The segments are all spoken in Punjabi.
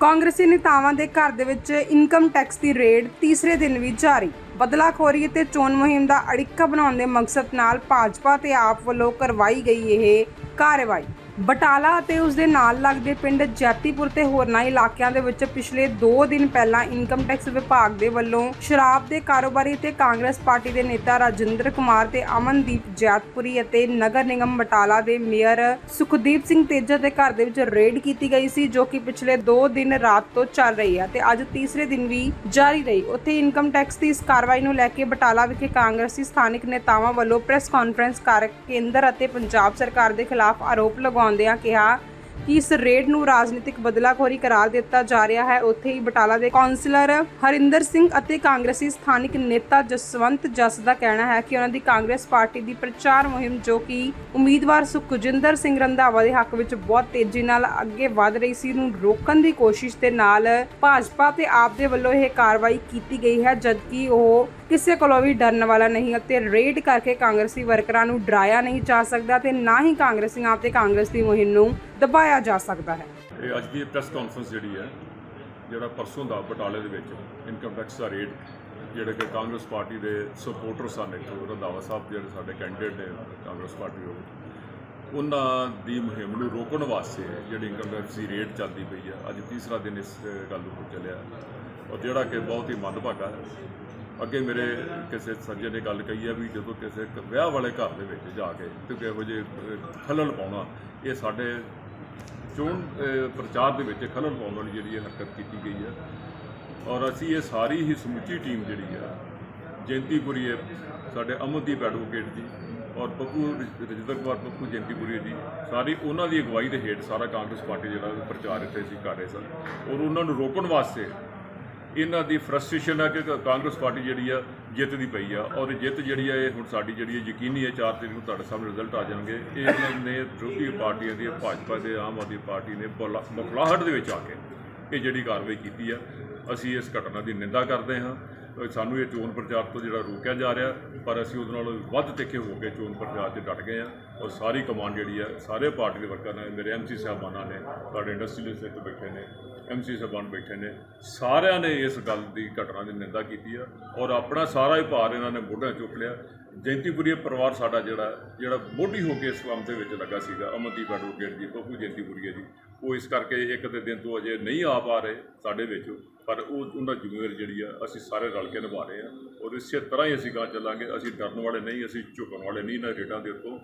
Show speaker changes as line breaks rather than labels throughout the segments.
ਕਾਂਗਰਸੀ ਨੇਤਾਵਾਂ ਦੇ ਘਰ ਦੇ ਵਿੱਚ ਇਨਕਮ ਟੈਕਸ ਦੀ ਰੇਡ ਤੀਸਰੇ ਦਿਨ ਵੀ ਜਾਰੀ। ਬਦਲਾਖੋਰੀ ਅਤੇ ਚੋਣ ਮੁਹਿੰਮ ਦਾ ਅੜਿੱਕਾ ਬਣਾਉਣ ਦੇ ਮਕਸਦ ਨਾਲ ਭਾਜਪਾ ਤੇ ਆਪ ਵੱਲੋਂ ਕਰਵਾਈ ਗਈ ਇਹ ਕਾਰਵਾਈ। ਬਟਾਲਾ ਅਤੇ ਉਸ ਦੇ ਨਾਲ ਲੱਗਦੇ ਪਿੰਡ ਜੈਤੀਪੁਰ ਤੇ ਹੋਰਨਾਂ ਇਲਾਕਿਆਂ ਦੇ ਵਿੱਚ ਪਿਛਲੇ 2 ਦਿਨ ਪਹਿਲਾਂ ਇਨਕਮ ਟੈਕਸ ਵਿਭਾਗ ਦੇ ਵੱਲੋਂ ਸ਼ਰਾਬ ਦੇ ਕਾਰੋਬਾਰੀ ਤੇ ਕਾਂਗਰਸ ਪਾਰਟੀ ਦੇ ਨੇਤਾ ਰਾਜਿੰਦਰ ਕੁਮਾਰ ਤੇ ਅਮਨਦੀਪ ਜੈਤਪੁਰੀ ਅਤੇ ਨਗਰ ਨਿਗਮ ਬਟਾਲਾ ਦੇ ਮੇਅਰ ਸੁਖਦੀਪ ਸਿੰਘ ਤੇਜਾ ਦੇ ਘਰ ਦੇ ਵਿੱਚ ਰੇਡ ਕੀਤੀ ਗਈ ਸੀ, ਜੋ ਕਿ ਪਿਛਲੇ 2 ਦਿਨ ਰਾਤ ਤੋਂ ਚੱਲ ਰਹੀ ਹੈ ਤੇ ਅੱਜ ਤੀਸਰੇ ਦਿਨ ਵੀ ਜਾਰੀ ਰਹੀ। ਉੱਥੇ ਇਨਕਮ ਟੈਕਸ ਦੀ ਇਸ ਕਾਰਵਾਈ ਨੂੰ ਲੈ ਕੇ ਬਟਾਲਾ ਵਿਖੇ ਕਾਂਗਰਸੀ ਸਥਾਨਕ ਨੇਤਾਵਾਂ ਵੱਲੋਂ ਪ੍ਰੈਸ ਕਾਨਫਰੰਸ ਕਰ ਕੇਂਦਰ ਅਤੇ ਪੰਜਾਬ ਸਰਕਾਰ ਦੇ ਖਿਲਾਫ ਆਰੋਪ ਲਗਾਉਂਦਿਆਂ ਕਿਹਾ ਕਿ ਇਸ ਰੇਡ ਨੂੰ ਰਾਜਨੀਤਿਕ ਬਦਲਾਖੋਰੀ ਕਰਾਰ ਦਿੱਤਾ ਜਾ ਰਿਹਾ ਹੈ। ਉੱਥੇ ਹੀ ਬਟਾਲਾ ਦੇ ਕਾਉਂਸਲਰ ਹਰਿੰਦਰ ਸਿੰਘ ਅਤੇ ਕਾਂਗਰਸੀ ਸਥਾਨਿਕ ਨੇਤਾ ਜਸਵੰਤ ਜਸ ਦਾ ਕਹਿਣਾ ਹੈ ਕਿ ਉਹਨਾਂ ਦੀ ਕਾਂਗਰਸ ਪਾਰਟੀ ਦੀ ਪ੍ਰਚਾਰ ਮੁਹਿੰਮ ਜੋ ਕਿ ਉਮੀਦਵਾਰ ਸੁਖਜਿੰਦਰ ਸਿੰਘ ਰੰਧਾਵਾ ਦੇ ਹੱਕ ਵਿੱਚ ਬਹੁਤ ਤੇਜ਼ੀ ਨਾਲ ਅੱਗੇ ਵਧ ਰਹੀ ਸੀ ਨੂੰ ਰੋਕਣ ਦੀ ਕੋਸ਼ਿਸ਼ ਦੇ ਨਾਲ ਭਾਜਪਾ ਤੇ ਆਪ ਦੇ ਵੱਲੋਂ ਇਹ ਕਾਰਵਾਈ ਕੀਤੀ ਗਈ ਹੈ, ਜਦਕਿ ਉਹ ਕਿਸੇ ਕੋਲੋਂ ਵੀ ਡਰਨ ਵਾਲਾ ਨਹੀਂ ਅਤੇ ਰੇਡ ਕਰਕੇ ਕਾਂਗਰਸੀ ਵਰਕਰਾਂ ਨੂੰ ਡਰਾਇਆ ਨਹੀਂ ਜਾ ਸਕਦਾ ਤੇ ਨਾ ਹੀ ਕਾਂਗਰਸੀਆਂ ਤੇ ਕਾਂਗਰਸ ਦੀ ਮੁਹਿੰਮ ਨੂੰ ਦਬਾਇਆ ਜਾ ਸਕਦਾ ਹੈ।
ਇਹ ਅੱਜ ਦੀ ਪ੍ਰੈਸ ਕਾਨਫਰੰਸ ਜਿਹੜੀ ਹੈ, ਜਿਹੜਾ ਪਰਸੋਂ ਦਾ ਬਟਾਲੇ ਦੇ ਵਿੱਚ ਇਨਕਮ ਟੈਕਸ ਦਾ ਰੇਟ, ਜਿਹੜੇ ਕਿ ਕਾਂਗਰਸ ਪਾਰਟੀ ਦੇ ਸਪੋਰਟਰ ਸਨ ਇੱਥੋਂ ਰੰਧਾਵਾ ਸਾਹਿਬ ਜਿਹੜੇ ਸਾਡੇ ਕੈਂਡੀਡੇਟ ਨੇ ਕਾਂਗਰਸ ਪਾਰਟੀ ਦੇ ਉਹਨਾਂ ਦੀ ਮੁਹਿੰਮ ਨੂੰ ਰੋਕਣ ਵਾਸਤੇ ਜਿਹੜੀ ਇਨਕਮ ਟੈਕਸ ਦੀ ਰੇਟ ਚੱਲਦੀ ਪਈ ਹੈ, ਅੱਜ ਤੀਸਰਾ ਦਿਨ ਇਸ ਗੱਲ ਨੂੰ ਚੱਲਿਆ ਔਰ ਜਿਹੜਾ ਕਿ ਬਹੁਤ ਹੀ ਮੰਦਭਾਗਾ ਹੈ ਅੱਗੇ ਮੇਰੇ ਕਿਸੇ ਸੱਜਣ ਨੇ ਗੱਲ ਕਹੀ ਹੈ ਵੀ ਜਦੋਂ ਕਿਸੇ ਵਿਆਹ ਵਾਲੇ ਘਰ ਦੇ ਵਿੱਚ ਜਾ ਕੇ ਤੇ ਕਿਹੋ ਜਿਹੇ ਅਹ, ਖਲਲ ਪਾਉਣਾ ਇਹ ਸਾਡੇ ਚੋਣ ਪ੍ਰਚਾਰ ਦੇ ਵਿੱਚ ਖਲਲ ਪਾਉਣ ਵਾਲੀ ਜਿਹੜੀ ਇਹ ਹਰਕਤ ਕੀਤੀ ਗਈ ਹੈ। ਔਰ ਅਸੀਂ ਇਹ ਸਾਰੀ ਹੀ ਸਮੁੱਚੀ ਟੀਮ ਜਿਹੜੀ ਆ ਜੈਂਤੀਪੁਰੀ ਹੈ ਸਾਡੇ ਅਮਨਦੀਪ ਐਡਵੋਕੇਟ ਜੀ ਔਰ ਪੱਪੂ ਰਜਿੰਦਰ ਕੁਮਾਰ ਪੱਪੂ ਜੈਂਤੀਪੁਰੀ ਜੀ ਸਾਰੀ ਉਹਨਾਂ ਦੀ ਅਗਵਾਈ ਦੇ ਹੇਠ ਸਾਰਾ ਕਾਂਗਰਸ ਪਾਰਟੀ ਜਿਹੜਾ ਪ੍ਰਚਾਰ ਇੱਥੇ ਅਸੀਂ ਕਰ ਰਹੇ ਸਨ ਔਰ ਉਹਨਾਂ ਨੂੰ ਰੋਕਣ ਵਾਸਤੇ ਇਹਨਾਂ ਦੀ ਫਰਸਟ੍ਰੇਸ਼ਨ ਆ ਕਿ ਕ- ਕਾਂਗਰਸ ਪਾਰਟੀ ਜਿਹੜੀ ਆ ਜਿੱਤ ਦੀ ਪਈ ਆ ਔਰ ਜਿੱਤ ਜਿਹੜੀ ਆ ਇਹ ਹੁਣ ਸਾਡੀ ਜਿਹੜੀ ਹੈ ਯਕੀਨੀ ਹੈ 4 ਤਰੀਕ ਨੂੰ ਤੁਹਾਡੇ ਸਾਹਮਣੇ ਰਿਜ਼ਲਟ ਆ ਜਾਣਗੇ। ਇਹ ਇਹਨਾਂ ਨੇ ਵਿਰੋਧੀ ਪਾਰਟੀਆਂ ਦੀ, ਭਾਜਪਾ ਦੇ, ਆਮ ਆਦਮੀ ਪਾਰਟੀ ਨੇ ਬੁਲਾ- ਬੁਖਲਾਹਟ ਦੇ ਵਿੱਚ ਆ ਕੇ ਇਹ ਜਿਹੜੀ ਕਾਰਵਾਈ ਕੀਤੀ ਆ। ਅਸੀਂ ਇਸ ਘਟਨਾ ਦੀ ਨਿੰਦਾ ਕਰਦੇ ਹਾਂ। ਸਾਨੂੰ ਇਹ ਚੋਣ ਪ੍ਰਚਾਰ ਤੋਂ ਜਿਹੜਾ ਰੋਕਿਆ ਜਾ ਰਿਹਾ, ਪਰ ਅਸੀਂ ਉਹਦੇ ਨਾਲ ਵੱਧ ਤਿੱਖੇ ਹੋ ਕੇ ਚੋਣ ਪ੍ਰਚਾਰ 'ਚ ਡਟ ਗਏ ਆ ਔਰ ਸਾਰੀ ਕਮਾਂਡ ਜਿਹੜੀ ਆ ਸਾਰੇ ਪਾਰਟੀ ਦੇ ਵਰਕਰ ਨੇ, ਮੇਰੇ ਐਮਸੀ ਸਾਹਿਬਾਨਾਂ ਨੇ, ਸਾਡੇ ਇੰਡਸਟਰੀਅਲਿਸਟ ਇੱਥੇ ਬੈਠੇ ਨੇ ਐਮਸੀ ਸਾਹਿਬਾਨ ਬੈਠੇ ਨੇ, ਸਾਰਿਆਂ ਨੇ ਇਸ ਗੱਲ ਦੀ ਘਟਨਾ ਦੀ ਨਿੰਦਾ ਕੀਤੀ ਆ ਔਰ ਆਪਣਾ ਸਾਰਾ ਹੀ ਭਾਰ ਇਹਨਾਂ ਨੇ ਮੋਢਿਆਂ ਚੁੱਕ ਲਿਆ। ਜੈਂਤੀਪੁਰੀ ਪਰਿਵਾਰ ਸਾਡਾ ਜਿਹੜਾ ਜਿਹੜਾ ਮੋਢੀ ਹੋ ਕੇ ਇਸ ਕੰਮ ਦੇ ਵਿੱਚ ਲੱਗਾ ਸੀਗਾ, ਅਮਨਦੀਪ ਐਡਵੋਕੇਟ ਜੀ ਬੱਬੂ ਜੈਂਤੀਪੁਰੀਆ ਜੀ। ਉਹ ਇਸ ਕਰਕੇ ਇੱਕ ਦੇ ਦਿਨ ਤੋਂ ਅਜੇ ਨਹੀਂ ਆ ਪਾ ਰਹੇ ਸਾਡੇ ਵਿੱਚ, ਪਰ ਉਹ, ਉਹਨਾਂ ਦੀ ਜ਼ਿੰਮੇਵਾਰੀ ਜਿਹੜੀ ਆ, ਅਸੀਂ ਸਾਰੇ ਰਲ ਕੇ ਨਿਭਾ ਰਹੇ ਆ। ਔਰ ਇਸੇ ਤਰ੍ਹਾਂ ਹੀ ਅਸੀਂ ਗਾਂ ਚੱਲਾਂਗੇ, ਅਸੀਂ ਡਰਨ ਵਾਲੇ ਨਹੀਂ, ਅਸੀਂ ਝੁਕਣ ਵਾਲੇ ਨਹੀਂ ਨਾ ਰੇਟਾਂ ਦੇ ਉੱਤੋਂ।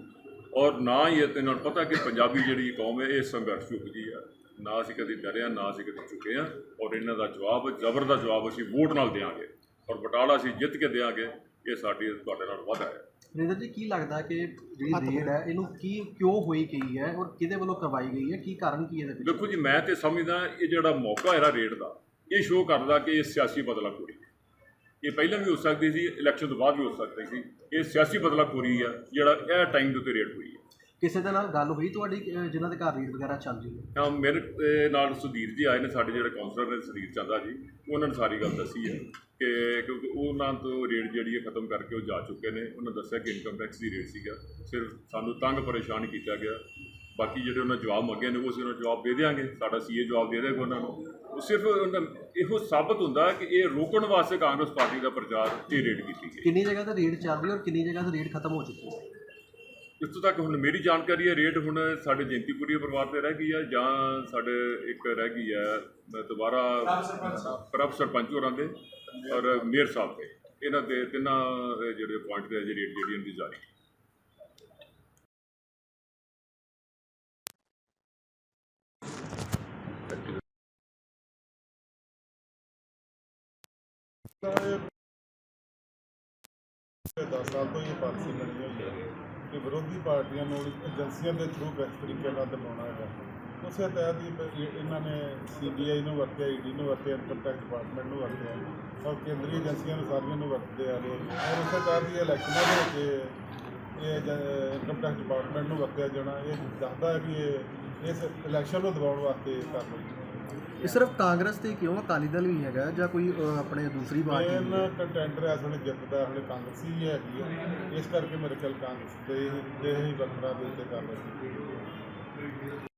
ਔਰ ਨਾ ਹੀ ਇਹ ਤੇ ਨਾਲ ਪਤਾ ਕਿ ਪੰਜਾਬੀ ਜਿਹੜੀ ਕੌਮ ਹੈ, ਇਹ ਸੰਘਰਸ਼ ਝੁਕਦੀ ਆ। ਨਾ ਅਸੀਂ ਕਦੀ ਡਰਿਆ ਨਾ ਅਸੀਂ ਕਦੀ ਝੁਕੇ ਹਾਂ ਔਰ ਇਹਨਾਂ ਦਾ ਜਵਾਬ, ਜ਼ਬਰ ਦਾ ਜਵਾਬ ਅਸੀਂ ਵੋਟ ਨਾਲ ਦੇਵਾਂਗੇ। ਔਰ ਬਟਾਲਾ ਅਸੀਂ ਜਿੱਤ ਕੇ ਦੇਵਾਂਗੇ। ਇਹ ਸਾਡੀ ਤੁਹਾਡੇ ਨਾਲ ਵਾਅਦਾ ਹੈ।
ਨਰਿੰਦਰ ਜੀ ਕੀ ਲੱਗਦਾ ਕਿ ਜਿਹੜੀ ਰੇਡ ਹੈ ਇਹਨੂੰ ਕੀ ਕਿਉਂ ਹੋਈ ਗਈ ਹੈ ਔਰ ਕਿਹਦੇ ਵੱਲੋਂ ਕਰਵਾਈ ਗਈ ਹੈ? ਕੀ ਕਾਰਨ ਕੀ ਹੈ ਇਹਦੇ ਪਿੱਛੇ?
ਦੇਖੋ ਜੀ ਮੈਂ ਤੇ ਸਮਝਦਾ ਇਹ ਜਿਹੜਾ ਮੌਕਾ ਹੈ ਨਾ ਰੇਟ ਦਾ ਇਹ ਸ਼ੋਅ ਕਰਦਾ ਕਿ ਇਹ ਸਿਆਸੀ ਬਦਲਾਖੋਰੀ ਹੈ। ਇਹ ਪਹਿਲਾਂ ਵੀ ਹੋ ਸਕਦੀ ਸੀ ਇਲੈਕਸ਼ਨ ਤੋਂ ਬਾਅਦ ਵੀ ਹੋ ਸਕਦੀ ਸੀ। ਇਹ ਸਿਆਸੀ ਬਦਲਾਖੋਰੀ ਆ ਜਿਹੜਾ ਇਹ ਟਾਈਮ ਦੇ ਉੱਤੇ ਰੇਟ ਹੋਈ ਹੈ।
ਕਿਸੇ ਦੇ ਨਾਲ ਗੱਲ ਹੋਈ ਤੁਹਾਡੀ ਅਹ, ਜਿਨ੍ਹਾਂ ਦੇ ਘਰ ਰੇਡ ਵਗੈਰਾ ਚੱਲ ਰਹੀ ਹੈ?
ਮੇਰੇ ਨਾਲ ਸੁਧੀਰ ਜੀ ਆਏ ਨੇ ਸਾਡੇ ਜਿਹੜੇ ਕਾਉਂਸਲਰ ਨੇ ਸੁਧੀਰ ਚੰਦਾ ਜੀ ਉਹਨਾਂ ਨੇ ਸਾਰੀ ਗੱਲ ਦੱਸੀ ਹੈ ਕਿ ਕਿਉਂਕਿ ਉਹਨਾਂ ਤੋਂ ਰੇਟ ਜਿਹੜੀ ਹੈ ਖਤਮ ਕਰਕੇ ਉਹ ਜਾ ਚੁੱਕੇ ਨੇ। ਉਹਨਾਂ ਦੱਸਿਆ ਕਿ ਇਨਕਮ ਟੈਕਸ ਦੀ ਰੇਟ ਸੀਗਾ ਸਿਰਫ ਸਾਨੂੰ ਤੰਗ ਪਰੇਸ਼ਾਨ ਕੀਤਾ ਗਿਆ। ਬਾਕੀ ਜਿਹੜੇ ਉਹਨਾਂ ਜਵਾਬ ਮੰਗੇ ਨੇ ਉਹ ਅਸੀਂ ਉਹਨਾਂ ਨੂੰ ਜਵਾਬ ਦੇ ਦੇਵਾਂਗੇ ਸਾਡਾ ਸੀਏ ਜਵਾਬ ਦੇ ਦੇਗਾ ਉਹਨਾਂ ਨੂੰ। ਉਹ ਸਿਰਫ ਉਹਨਾਂ ਇਹੋ ਸਾਬਤ ਹੁੰਦਾ ਕਿ ਇਹ ਰੋਕਣ ਵਾਸਤੇ ਕਾਂਗਰਸ ਪਾਰਟੀ ਦਾ ਪ੍ਰਚਾਰ ਤੇ ਰੇਟ ਕੀਤੀ ਗਈ।
ਕਿੰਨੀ ਜਗ੍ਹਾ ਤੇ ਰੇਡ ਚੱਲ ਰਹੀ ਹੈ ਔਰ ਕਿੰਨੀ ਜਗ੍ਹਾ ਤੇ ਰੇਡ ਖਤਮ ਹੋ ਚੁੱਕੀ ਹੈ?
ਇੱਥੋਂ ਤੱਕ ਹੁਣ ਮੇਰੀ ਜਾਣਕਾਰੀ ਹੈ ਰੇਟ ਹੁਣ ਸਾਡੇ ਜੈਂਤੀਪੁਰੀ ਪਰਿਵਾਰ ਤੇ ਰਹਿ ਗਈ ਹੈ ਜਾਂ ਸਾਡੇ ਇੱਕ ਰਹਿ ਗਈ ਹੈ ਦੁਬਾਰਾ ਪ੍ਰਭ ਸਰਪੰਚ ਹੋਰਾਂ ਦੇ ਔਰ ਮੇਅਰ ਸਾਹਿਬ ਦੇ। ਇਹਨਾਂ ਦੇ ਤਿੰਨਾਂ ਦੇ ਜਿਹੜੇ ਪੁਆਇੰਟ ਤੇ ਅਜੇ ਰੇਟ ਜਿਹੜੀ ਇਹਨਾਂ ਦੀ ਜਾਰੀ ਹੈ।
ਦਸ ਸਾਲ ਤੋਂ ਇਹ ਪਾਲਿਸੀ ਬਣੀ ਹੋਈ ਹੈ। ਕਿ ਵਿਰੋਧੀ ਪਾਰਟੀਆਂ ਨੂੰ ਏਜੰਸੀਆਂ ਦੇ ਥਰੂ ਕਿਸ ਤਰੀਕੇ ਨਾਲ ਦਬਾਉਣਾ ਹੈਗਾ। ਉਸੇ ਤਹਿਤ ਹੀ ਪ- ਇਹ- ਇਹਨਾਂ ਨੇ ਸੀਬੀਆਈ ਨੂੰ ਵਰਤਿਆ ਈਡੀ ਨੂੰ ਵਰਤਿਆ ਇਨਕਮ ਟੈਕਸ ਡਿਪਾਰਟਮੈਂਟ ਨੂੰ ਵਰਤਿਆ ਔਰ ਕੇਂਦਰੀ ਏਜੰਸੀਆਂ ਨੂੰ ਸਾਰੀਆਂ ਨੂੰ ਵਰਤਦੇ ਆ ਰਹੇ ਔਰ ਉਸੇ ਤਹਿਤ ਹੀ ਇਲੈਕਸ਼ਨਾਂ ਦੇ ਵਿੱਚ ਇਹ- ਇਹ ਇਨਕਮ ਟੈਕਸ ਡਿਪਾਰਟਮੈਂਟ ਨੂੰ ਵਰਤਿਆ ਜਾਣਾ, ਇਹ ਦੱਸਦਾ ਹੈ ਕਿ ਇਹ ਇਸ ਇਲੈਕਸ਼ਨ ਨੂੰ ਦਬਾਉਣ ਵਾਸਤੇ ਕਰ ਰਹੀ ਹੈ
ਇਹ ਸਿਰਫ ਕਾਂਗਰਸ ਤੇ ਕਿਉਂ ਅਕਾਲੀ ਦਲ ਵੀ ਹੈਗਾ ਜਾਂ ਕੋਈ ਅਹ, ਆਪਣੇ ਦੂਸਰੀ ਪਾਰਟੀ ਵੀ ਹੈ?
ਕੰਟੈਂਡਰ ਇਸ ਵੇਲੇ ਜਿੱਤਦਾ ਹੁਣ ਕਾਂਗਰਸੀ ਹੀ ਹੈਗੀ ਹੈ ਇਸ ਕਰਕੇ ਮੇਰੇ ਖਿਆਲ ਕਾਂਗਰਸ ਦੇ ਦੇ ਹੀ ਵਰਕਰਾਂ ਦੇ ਉੱਤੇ ਕਰ ਰਹੇ